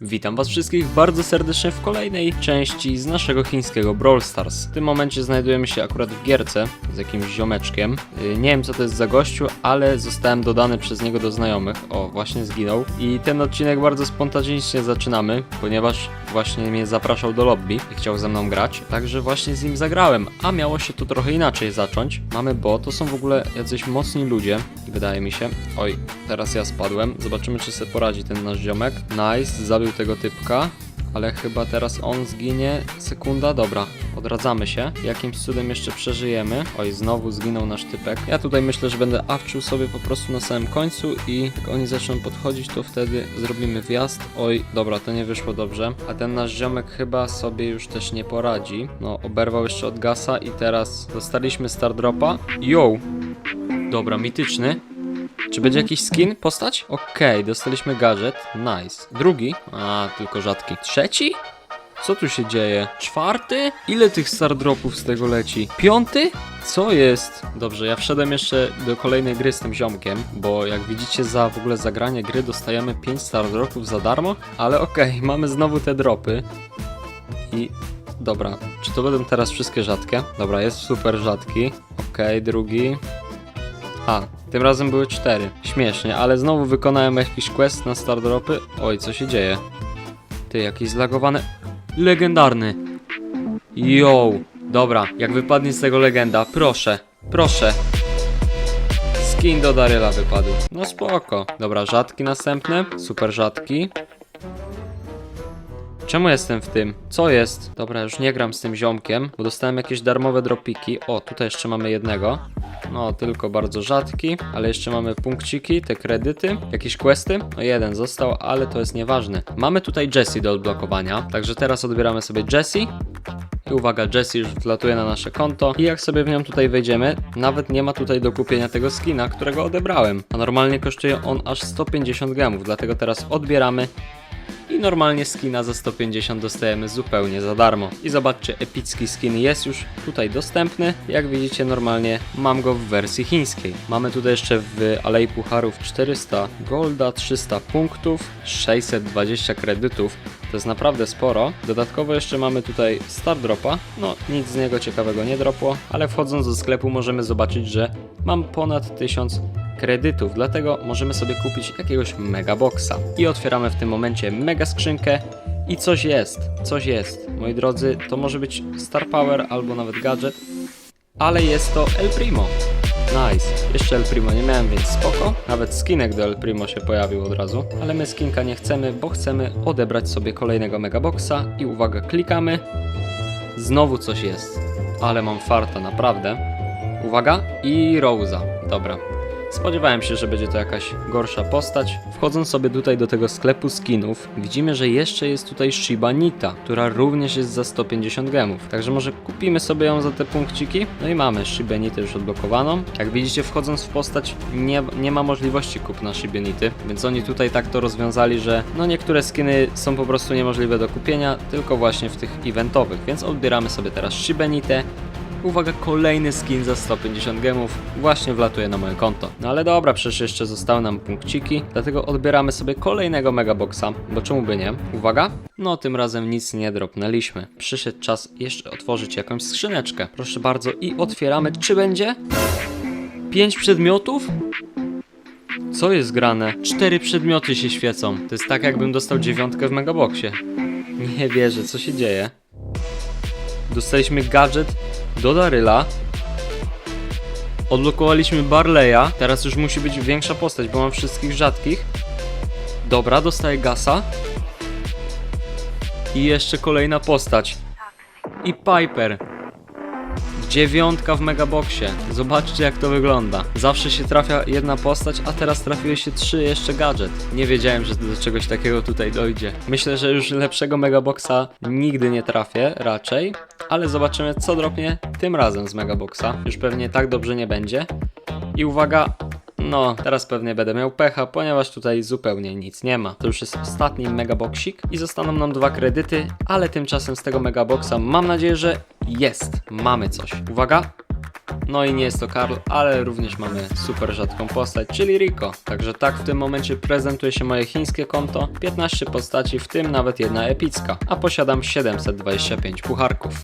Witam was wszystkich bardzo serdecznie w kolejnej części z naszego chińskiego Brawl Stars. W tym momencie znajdujemy się akurat w gierce z jakimś ziomeczkiem. Yy, Nie wiem co to jest za gościu, ale zostałem dodany przez niego do znajomych. O, właśnie zginął. I ten odcinek bardzo spontanicznie zaczynamy, ponieważ właśnie mnie zapraszał do lobby i chciał ze mną grać. Także właśnie z nim zagrałem, a miało się to trochę inaczej zacząć. Mamy bo, to są w ogóle jacyś mocni ludzie, wydaje mi się. Oj, teraz ja spadłem. Zobaczymy czy sobie poradzi ten nasz ziomek. Nice, zabił tego typka. Ale chyba teraz on zginie. Sekunda, dobra. Odradzamy się. Jakimś cudem jeszcze przeżyjemy. Oj, znowu zginął nasz typek. Ja tutaj myślę, że będę awczył sobie po prostu na samym końcu i jak oni zaczną podchodzić, to wtedy zrobimy wjazd. Oj, dobra, to nie wyszło dobrze. A ten nasz ziomek chyba sobie już też nie poradzi. No, oberwał jeszcze od gasa i teraz dostaliśmy star dropa. Yo! Dobra, mityczny. Czy będzie jakiś skin? Postać? Okej, dostaliśmy gadżet. Nice. Drugi? A, tylko rzadki. Trzeci? Co tu się dzieje? Czwarty? Ile tych star dropów z tego leci? Piąty? Co jest? Dobrze, ja wszedłem jeszcze do kolejnej gry z tym ziomkiem, bo jak widzicie za w ogóle zagranie gry dostajemy 5 star dropów za darmo, ale okej, mamy znowu te dropy. I dobra, czy to będą teraz wszystkie rzadkie? Dobra, jest super rzadki. Okej, drugi. A, tym razem były cztery. Śmiesznie, ale znowu wykonałem jakiś quest na star dropy. Oj, co się dzieje? Ty, jakiś zlagowany. Legendarny. Yo. Dobra, jak wypadnie z tego legenda, proszę, proszę. Skin do Daryla wypadł. No spoko. Dobra, rzadki następne. Super rzadki. Czemu jestem w tym? Co jest? Dobra, już nie gram z tym ziomkiem, bo dostałem jakieś darmowe dropiki. O, tutaj jeszcze mamy jednego. No, tylko bardzo rzadki, ale jeszcze mamy punkciki, te kredyty, jakieś questy. No jeden został, ale to jest nieważne. Mamy tutaj Jessie do odblokowania, także teraz odbieramy sobie Jessie. I uwaga, Jessie już wlatuje na nasze konto i jak sobie w nią tutaj wejdziemy, nawet nie ma tutaj do kupienia tego skina, którego odebrałem. A normalnie kosztuje on aż 150 gemów, dlatego teraz odbieramy i normalnie skina za 150 dostajemy zupełnie za darmo. I zobaczcie, epicki skin jest już tutaj dostępny. Jak widzicie, normalnie mam go w wersji chińskiej. Mamy tutaj jeszcze w Alei Pucharów 400 golda, 300 punktów, 620 kredytów. To jest naprawdę sporo. Dodatkowo jeszcze mamy tutaj Star Dropa. No, nic z niego ciekawego nie dropło, ale wchodząc do sklepu możemy zobaczyć, że mam ponad 1000 kredytów, dlatego możemy sobie kupić jakiegoś mega boxa. I otwieramy w tym momencie mega skrzynkę i coś jest, coś jest. Moi drodzy, to może być Star Power albo nawet gadżet, ale jest to El Primo. Nice. Jeszcze El Primo nie miałem, więc spoko. Nawet skinek do El Primo się pojawił od razu. Ale my skinka nie chcemy, bo chcemy odebrać sobie kolejnego megaboxa. I uwaga, klikamy. Znowu coś jest. Ale mam farta, naprawdę. Uwaga. I Rosa. Dobra. Spodziewałem się, że będzie to jakaś gorsza postać. Wchodząc sobie tutaj do tego sklepu skinów, widzimy, że jeszcze jest tutaj Shiba Nita, która również jest za 150 gemów. Także może kupimy sobie ją za te punkciki. No i mamy Shibę Nitę już odblokowaną. Jak widzicie, wchodząc w postać nie, nie ma możliwości kupna Shiby Nity, więc oni tutaj tak to rozwiązali, że no niektóre skiny są po prostu niemożliwe do kupienia, tylko właśnie w tych eventowych. Więc odbieramy sobie teraz Shibę Nitę. Uwaga, kolejny skin za 150 gemów właśnie wlatuje na moje konto. No ale dobra, przecież jeszcze zostały nam punkciki, dlatego odbieramy sobie kolejnego megaboxa, bo czemu by nie? Uwaga, no tym razem nic nie dropnęliśmy. Przyszedł czas jeszcze otworzyć jakąś skrzyneczkę. Proszę bardzo i otwieramy, czy będzie? 5 przedmiotów? Co jest grane? Cztery przedmioty się świecą. To jest tak jakbym dostał dziewiątkę w megaboxie. Nie wierzę, co się dzieje. Dostaliśmy gadżet do Daryla. Odblokowaliśmy Barleya. Teraz już musi być większa postać, bo mam wszystkich rzadkich. Dobra, dostaję Gasa. I jeszcze kolejna postać. I Piper. Dziewiątka w megaboxie. Zobaczcie jak to wygląda. Zawsze się trafia jedna postać, a teraz trafiły się trzy jeszcze gadżet. Nie wiedziałem, że do czegoś takiego tutaj dojdzie. Myślę, że już lepszego megaboxa nigdy nie trafię, raczej. Ale zobaczymy co dropnie tym razem z megaboxa. Już pewnie tak dobrze nie będzie. I uwaga, no, teraz pewnie będę miał pecha, ponieważ tutaj zupełnie nic nie ma. To już jest ostatni megaboxik i zostaną nam dwa kredyty, ale tymczasem z tego megaboxa mam nadzieję, że jest. Mamy coś. Uwaga. No i nie jest to Karl, ale również mamy super rzadką postać, czyli Rico. Także tak w tym momencie prezentuje się moje chińskie konto. 15 postaci, w tym nawet jedna epicka. A posiadam 725 pucharków.